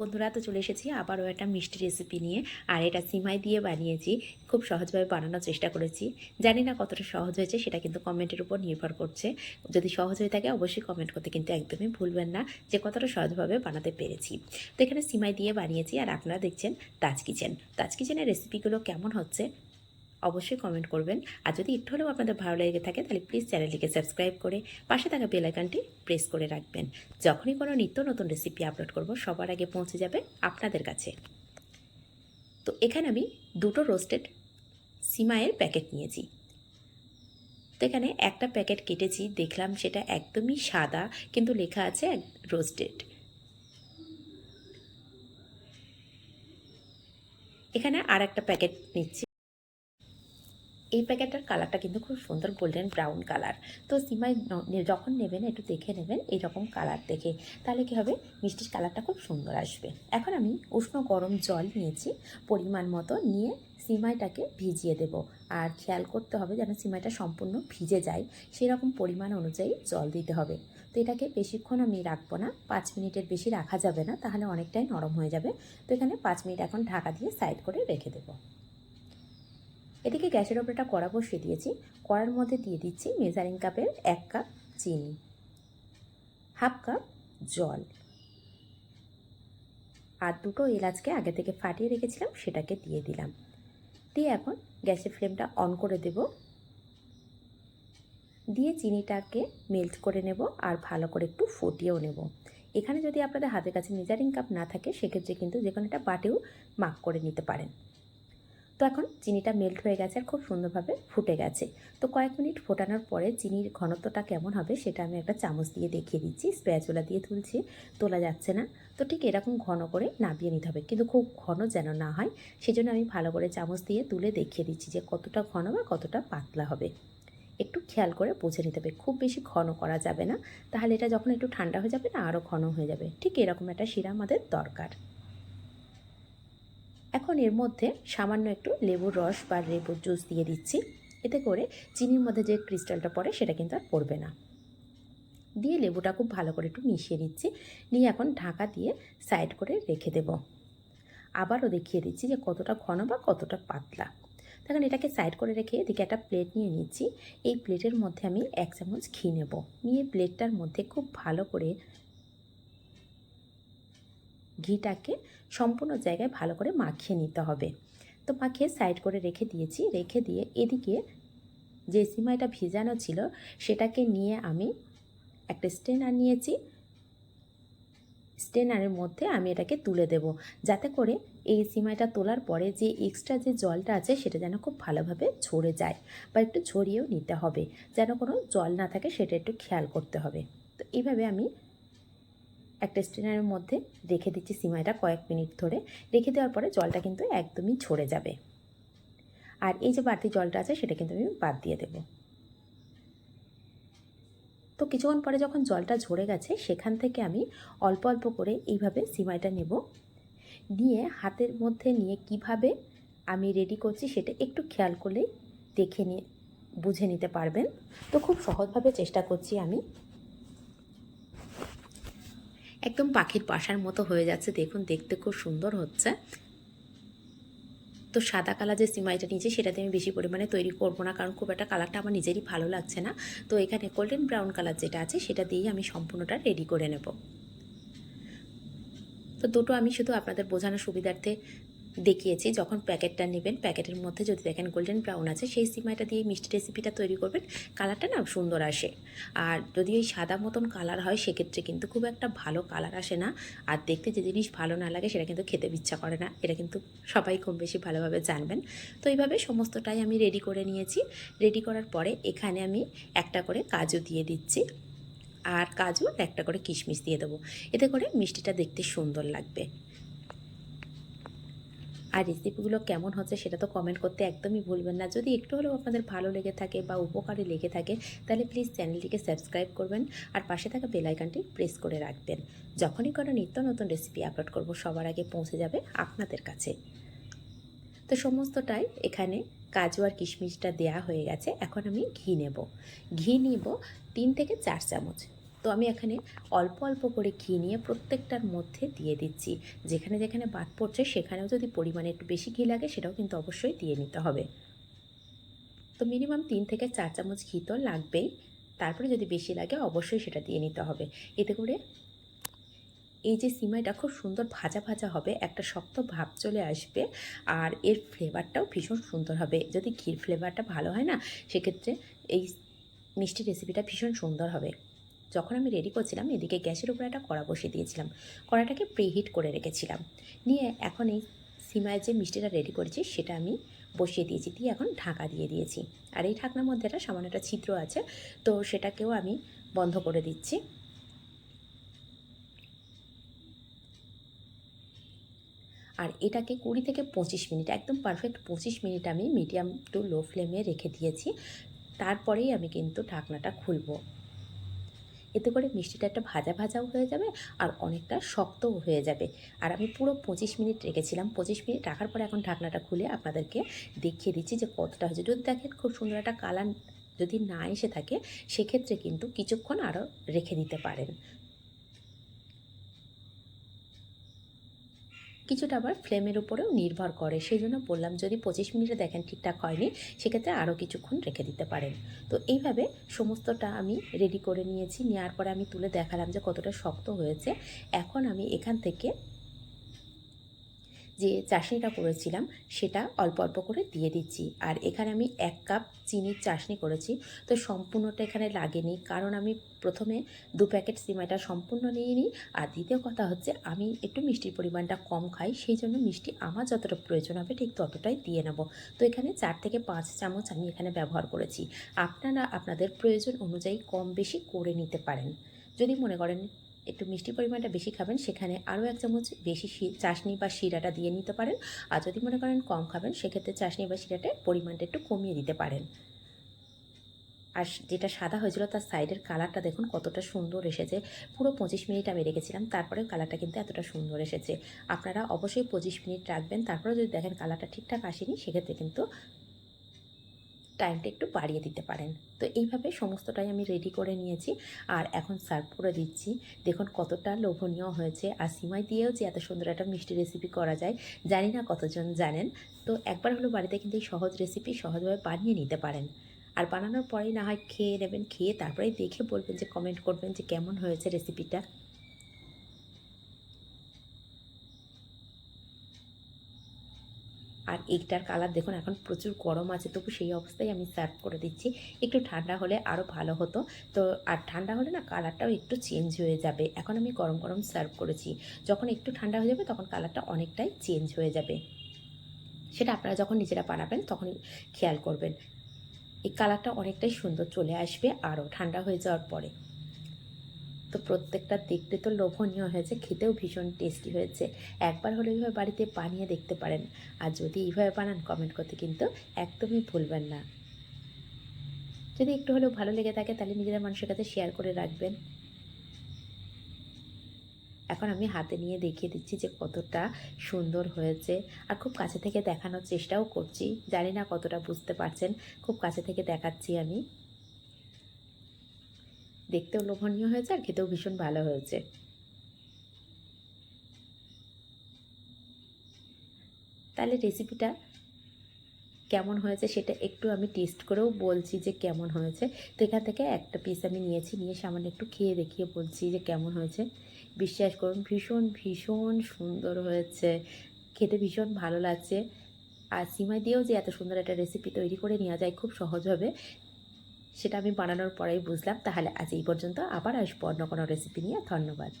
বন্ধুরা, তো চলে এসেছি আবারও একটা মিষ্টি রেসিপি নিয়ে। আর এটা সিমাই দিয়ে বানিয়েছি। খুব সহজভাবে বানানোর চেষ্টা করেছি। জানি না কতটা সহজ হয়েছে, সেটা কিন্তু কমেন্টের উপর নির্ভর করছে। যদি সহজ হয়ে থাকে, অবশ্যই কমেন্ট করতে কিন্তু একদমই ভুলবেন না যে কতটা সহজভাবে বানাতে পেরেছি। তো এখানে সিমাই দিয়ে বানিয়েছি। আর আপনারা দেখছেন তাজ কিচেন তাজ কিচেনের রেসিপিগুলো কেমন হচ্ছে? অবশ্যই কমেন্ট করবেন। আর যদি একটু হলেও আপনাদের ভালো লেগে থাকে, তাহলে প্লিজ চ্যানেলটিকে সাবস্ক্রাইব করে পাশে থাকা বেল আইকনটি প্রেস করে রাখবেন। যখনই কোনো নিত্য নতুন রেসিপি আপলোড করব, সবার আগে পৌঁছে যাবে আপনাদের কাছে। তো এখানে আমি দুটো রোস্টেড সিমাইয়ের প্যাকেট নিয়েছি। তো এখানে একটা প্যাকেট কেটেছি, দেখলাম সেটা একদমই সাদা, কিন্তু লেখা আছে রোস্টেড এখানে আর একটা প্যাকেট নিচ্ছি। এই প্যাকেটটার কালারটা কিন্তু খুব সুন্দর গোল্ডেন ব্রাউন কালার তো সিমাই যখন নেবেন একটু দেখে নেবেন এইরকম কালার দেখে, তাহলে কী হবে? মিষ্টির কালারটা খুব সুন্দর আসবে। এখন আমি উষ্ণ গরম জল নিয়েছি, পরিমাণ মতো নিয়ে সিমাইটাকে ভিজিয়ে দেব। আর খেয়াল করতে হবে যেন সিমাইটা সম্পূর্ণ ভিজে যায়, সেরকম পরিমাণ অনুযায়ী জল দিতে হবে। তো এটাকে বেশিক্ষণ আমি রাখব না, পাঁচ মিনিটের বেশি রাখা যাবে না, তাহলে অনেকটাই নরম হয়ে যাবে। তো এখানে পাঁচ মিনিট এখন ঢাকা দিয়ে সাইড করে রেখে দেবো। এদিকে গ্যাসের ওপর একটা কড়া বসিয়ে দিয়েছি। কড়ার মধ্যে দিয়ে দিচ্ছি মেজারিং কাপের এক কাপ চিনি, হাফ কাপ জল আর দুটো এলাচকে আগে থেকে ফাটিয়ে রেখেছিলাম, সেটাকে দিয়ে দিলাম। দিয়ে এখন গ্যাসের ফ্লেমটা অন করে দেব। দিয়ে চিনিটাকে মেল্ট করে নেব আর ভালো করে একটু ফুটিয়েও নেব। এখানে যদি আপনাদের হাতের কাছে মেজারিং কাপ না থাকে, সেক্ষেত্রে কিন্তু যে কোনো একটা বাটেও মাপ করে নিতে পারেন। তো এখন চিনিটা মেল্ট হয়ে গেছে আর খুব সুন্দরভাবে ফুটে গেছে। তো কয়েক মিনিট ফোটানোর পরে চিনির ঘনত্বটা কেমন হবে সেটা আমি একটা চামচ দিয়ে দেখিয়ে দিচ্ছি স্প্যাচুলা দিয়ে তুলছি, তোলা যাচ্ছে না। তো ঠিক এরকম ঘন করে নাবিয়ে নিতে হবে কিন্তু খুব ঘন যেন না হয় সেজন্য আমি ভালো করে চামচ দিয়ে তুলে দেখিয়ে দিচ্ছি যে কতটা ঘন বা কতটা পাতলা হবে। একটু খেয়াল করে বুঝে নিতে হবে, খুব বেশি ঘন করা যাবে না। তাহলে এটা যখন একটু ঠান্ডা হয়ে যাবে না আরও ঘন হয়ে যাবে। ঠিক এরকম একটা শিরা আমাদের দরকার। এখন এর মধ্যে সামান্য একটু লেবুর রস বা লেবুর জুস দিয়ে দিচ্ছি। এতে করে চিনির মধ্যে যে ক্রিস্টালটা পড়ে সেটা কিন্তু আর পড়বে না। দিয়ে লেবুটা খুব ভালো করে একটু মিশিয়ে দিচ্ছি নিয়ে এখন ঢাকা দিয়ে সাইড করে রেখে দেব। আবারও দেখিয়ে দিচ্ছি যে কতটা ঘন বা কতটা পাতলা। তখন এটাকে সাইড করে রেখে এদিকে একটা প্লেট নিয়ে নিচ্ছি। এই প্লেটের মধ্যে আমি এক চামচ ঘি নেব। নিয়ে প্লেটটার মধ্যে খুব ভালো করে ঘিটাকে সম্পূর্ণ জায়গায় ভালো করে মাখিয়ে নিতে হবে। তো মাখিয়ে সাইড করে রেখে দিয়েছি। রেখে দিয়ে এদিকে যে সিমাইটা ভিজানো ছিল, সেটাকে নিয়ে আমি একটা স্টেনার নিয়েছি। স্টেনারের মধ্যে আমি এটাকে তুলে দেব। যাতে করে এই সিমাইটা তোলার পরে যে এক্সট্রা যে জলটা আছে, সেটা যেন খুব ভালোভাবে ঝরে যায় বা একটু ঝরিয়েও নিতে হবে। যেন কোনো জল না থাকে, সেটা একটু খেয়াল করতে হবে। তো এইভাবে আমি একটা স্টেনারের মধ্যে রেখে দিচ্ছি সিমাইটা কয়েক মিনিট ধরে। রেখে দেওয়ার পরে জলটা কিন্তু একদমই ঝরে যাবে। আর এই যে বাড়তি জলটা আছে, সেটা কিন্তু আমি বাদ দিয়ে দেব। তো কিছুক্ষণ পরে যখন জলটা ঝরে গেছে, সেখান থেকে আমি অল্প অল্প করে এইভাবে সিমাইটা নেব। নিয়ে হাতের মধ্যে নিয়ে কীভাবে আমি রেডি করছি, সেটা একটু খেয়াল করলেই দেখে নিয়ে বুঝে নিতে পারবেন। তো খুব সহজভাবে চেষ্টা করছি আমি একদম পাখির বাসার মতো হয়ে যাচ্ছে। দেখুন, দেখতে খুব সুন্দর হচ্ছে। তো সাদা কালার যে সিমাইটা নিয়েছি, সেটাতে আমি বেশি পরিমাণে তৈরি করব না, কারণ খুব একটা কালারটা আমার নিজেরই ভালো লাগছে না। তো এখানে গোল্ডেন ব্রাউন কালার যেটা আছে, সেটা দিয়েই আমি সম্পূর্ণটা রেডি করে নেব। তো দুটো আমি শুধু আপনাদের বোঝানোর সুবিধার্থে দেখিয়েছি, যখন প্যাকেটটা নেবেন, প্যাকেটের মধ্যে যদি দেখেন গোল্ডেন ব্রাউন আছে, সেই সিমাইটা দিয়ে মিষ্টি রেসিপিটা তৈরি করবেন কালারটা না সুন্দর আসে। আর যদি ওই সাদা মতন কালার হয়, সেক্ষেত্রে কিন্তু খুব একটা ভালো কালার আসে না। আর দেখতে যে জিনিস ভালো না লাগে, সেটা কিন্তু খেতে ইচ্ছা করে না। এটা কিন্তু সবাই কম বেশি ভালোভাবে জানবেন। তো এইভাবে সমস্তটাই আমি রেডি করে নিয়েছি। রেডি করার পরে এখানে আমি একটা করে কাজু দিয়ে দিচ্ছি। আর কাজু একটা করে কিশমিশ দিয়ে দেবো। এতে করে মিষ্টিটা দেখতে সুন্দর লাগবে। আর রেসিপিগুলো কেমন হচ্ছে সেটা তো কমেন্ট করতে একদমই ভুলবেন না। যদি একটু হলেও আপনাদের ভালো লেগে থাকে বা উপকারে লেগে থাকে, তাহলে প্লিজ চ্যানেলটিকে সাবস্ক্রাইব করবেন আর পাশে থাকা বেলাইকানটি প্রেস করে রাখবেন। যখনই কোনো নিত্য নতুন রেসিপি আপলোড করব, সবার আগে পৌঁছে যাবে আপনাদের কাছে। তো সমস্তটাই এখানে কাজু আর কিশমিশটা দেয়া হয়ে গেছে। এখন আমি ঘি নেব। ঘি নিব তিন থেকে চার চামচ। তো আমি এখানে অল্প অল্প করে ঘি নিয়ে প্রত্যেকটার মধ্যে দিয়ে দিচ্ছি। যেখানে যেখানে বাদ পড়ছে সেখানেও যদি পরিমাণে একটু বেশি ঘি লাগে সেটাও কিন্তু অবশ্যই দিয়ে নিতে হবে। তো মিনিমাম তিন থেকে চার চামচ ঘি তো লাগবেই। তারপরে যদি বেশি লাগে অবশ্যই সেটা দিয়ে নিতে হবে। এতে করে এই যে সিমাইটা খুব সুন্দর ভাজা ভাজা হবে, একটা শক্ত ভাব চলে আসবে আর এর ফ্লেভারটাও ভীষণ সুন্দর হবে। যদি ঘির ফ্লেভারটা ভালো হয় না, সেক্ষেত্রে এই মিষ্টি রেসিপিটা ভীষণ সুন্দর হবে। যখন আমি রেডি করছিলাম, এদিকে গ্যাসের উপরে একটা কড়া বসিয়ে দিয়েছিলাম। কড়াটাকে প্রিহিট করে রেখেছিলাম। নিয়ে এখন এই সিমায় যে মিষ্টিটা রেডি করেছি, সেটা আমি বসিয়ে দিয়েছি। দিয়ে এখন ঢাকা দিয়ে দিয়েছি। আর এই ঢাকনার মধ্যে একটা সামান্য একটা ছিদ্র আছে, তো সেটাকেও আমি বন্ধ করে দিচ্ছি। আর এটাকে কুড়ি থেকে পঁচিশ মিনিট, একদম পারফেক্ট পঁচিশ মিনিট আমি মিডিয়াম টু লো ফ্লেমে রেখে দিয়েছি। তারপরেই আমি কিন্তু ঢাকনাটা খুলবো। এতে করে মিষ্টিটা একটা ভাজা ভাজাও হয়ে যাবে আর অনেকটা শক্তও হয়ে যাবে। আর আমি পুরো পঁচিশ মিনিট রেখেছিলাম। পঁচিশ মিনিট রাখার পরে এখন ঢাকনাটা খুলে আপনাদেরকে দেখিয়ে দিচ্ছি যে কতটা হয়েছে। যদি দেখেন খুব সুন্দর একটা কালার যদি না এসে থাকে, সেক্ষেত্রে কিন্তু কিছুক্ষণ আরও রেখে দিতে পারেন। কিছুটা আবার ফ্লেমের উপরেও নির্ভর করে। সেই জন্য বললাম, যদি পঁচিশ মিনিটে দেখেন ঠিকঠাক হয়নি, সেক্ষেত্রে আরও কিছুক্ষণ রেখে দিতে পারেন। তো এইভাবে সমস্তটা আমি রেডি করে নিয়েছি। নেওয়ার পরে আমি তুলে দেখালাম যে কতটা শক্ত হয়েছে। এখন আমি এখান থেকে যে চাশনিটা করেছিলাম, সেটা অল্প অল্প করে দিয়ে দিচ্ছি। আর এখানে আমি এক কাপ চিনির চাশনি করেছি। তো সম্পূর্ণটা এখানে লাগেনি। কারণ আমি প্রথমে দু প্যাকেট সিমাইটা সম্পূর্ণ নিয়ে নিই আর দ্বিতীয় কথা হচ্ছে, আমি একটু মিষ্টির পরিমাণটা কম খাই। সেই জন্য মিষ্টি আমার যতটা প্রয়োজন হবে, ঠিক ততটাই দিয়ে নেব। তো এখানে চার থেকে পাঁচ চামচ আমি এখানে ব্যবহার করেছি। আপনারা আপনাদের প্রয়োজন অনুযায়ী কম বেশি করে নিতে পারেন। যদি মনে করেন একটু মিষ্টি পরিমাণটা বেশি খাবেন, সেখানে আরও এক চামচ বেশি চাশনি বা শিরাটা দিয়ে নিতে পারেন। আর যদি মনে করেন কম খাবেন, সেক্ষেত্রে চাশনি বা শিরাটা পরিমাণটা একটু কমিয়ে দিতে পারেন। আর যেটা সাদা হয়েছিল তার সাইডের কালারটা দেখুন কতটা সুন্দর এসেছে। পুরো পঁচিশ মিনিট আমি রেখেছিলাম তারপরে কালারটা কিন্তু এতটা সুন্দর এসেছে। আপনারা অবশ্যই পঁচিশ মিনিট রাখবেন তারপরে যদি দেখেন কালারটা ঠিকঠাক আসেনি, সেক্ষেত্রে কিন্তু টাইমটা একটু বাড়িয়ে দিতে পারেন। তো এইভাবে সমস্তটাই আমি রেডি করে নিয়েছি। আর এখন সার্ভ করে দিচ্ছি। দেখুন কতটা লোভনীয় হয়েছে। আর সিমাই দিয়েও যে এত সুন্দর একটা মিষ্টি রেসিপি করা যায়, জানি না কতজন জানেন। তো একবার হলো বাড়িতে কিন্তু এই সহজ রেসিপি সহজভাবে বানিয়ে নিতে পারেন। আর বানানোর পরেই না হয় খেয়ে নেবেন, খেয়ে তারপরেই দেখে বলবেন যে কমেন্ট করবেন যে কেমন হয়েছে রেসিপিটা আর এইটার কালার দেখুন, এখন প্রচুর গরম আছে, তবু সেই অবস্থায় আমি সার্ভ করে দিচ্ছি। একটু ঠান্ডা হলে আরও ভালো হতো। তো আর ঠান্ডা হলে না কালারটাও একটু চেঞ্জ হয়ে যাবে। এখন আমি গরম গরম সার্ভ করেছি। যখন একটু ঠান্ডা হয়ে যাবে, তখন কালারটা অনেকটাই চেঞ্জ হয়ে যাবে। সেটা আপনারা যখন নিজেরা বানাবেন তখন খেয়াল করবেন। এই কালারটা অনেকটাই সুন্দর চলে আসবে আরও ঠান্ডা হয়ে যাওয়ার পরে। তো প্রত্যেকটা দেখতে তো লোভনীয় হয়েছে, খেতেও ভীষণ টেস্টি হয়েছে। একবার হলে এইভাবে বাড়িতে বানিয়ে দেখতে পারেন। আর যদি এইভাবে বানান কমেন্ট করতে কিন্তু একদমই ভুলবেন না। যদি একটু হলেও ভালো লেগে থাকে, তাহলে নিজেরা মানুষের কাছে শেয়ার করে রাখবেন। এখন আমি হাতে নিয়ে দেখিয়ে দিচ্ছি যে কতটা সুন্দর হয়েছে। আর খুব কাছে থেকে দেখানোর চেষ্টাও করছি। জানি না কতটা বুঝতে পারছেন। খুব কাছে থেকে দেখাচ্ছি আমি। দেখতেও লোভনীয় হয়েছে আর খেতেও ভীষণ ভালো হয়েছে। তাহলে রেসিপিটা কেমন হয়েছে সেটা একটু আমি টেস্ট করেও বলছি যে কেমন হয়েছে। তো এখান থেকে একটা পিস আমি নিয়েছি, নিয়ে সামান্য একটু খেয়ে দেখিয়ে বলছি যে কেমন হয়েছে। বিশ্বাস করুন, ভীষণ ভীষণ সুন্দর হয়েছে। খেতে ভীষণ ভালো লাগছে। আর সিমাই দিয়েও যে এত সুন্দর একটা রেসিপি তৈরি করে নেওয়া যায়, খুব সহজভাবে সেটা আমি বানানোর পরেই বুঝলাম। তাহলে আজ এই পর্যন্ত। আবার আসব অন্য কোনো রেসিপি নিয়ে। ধন্যবাদ।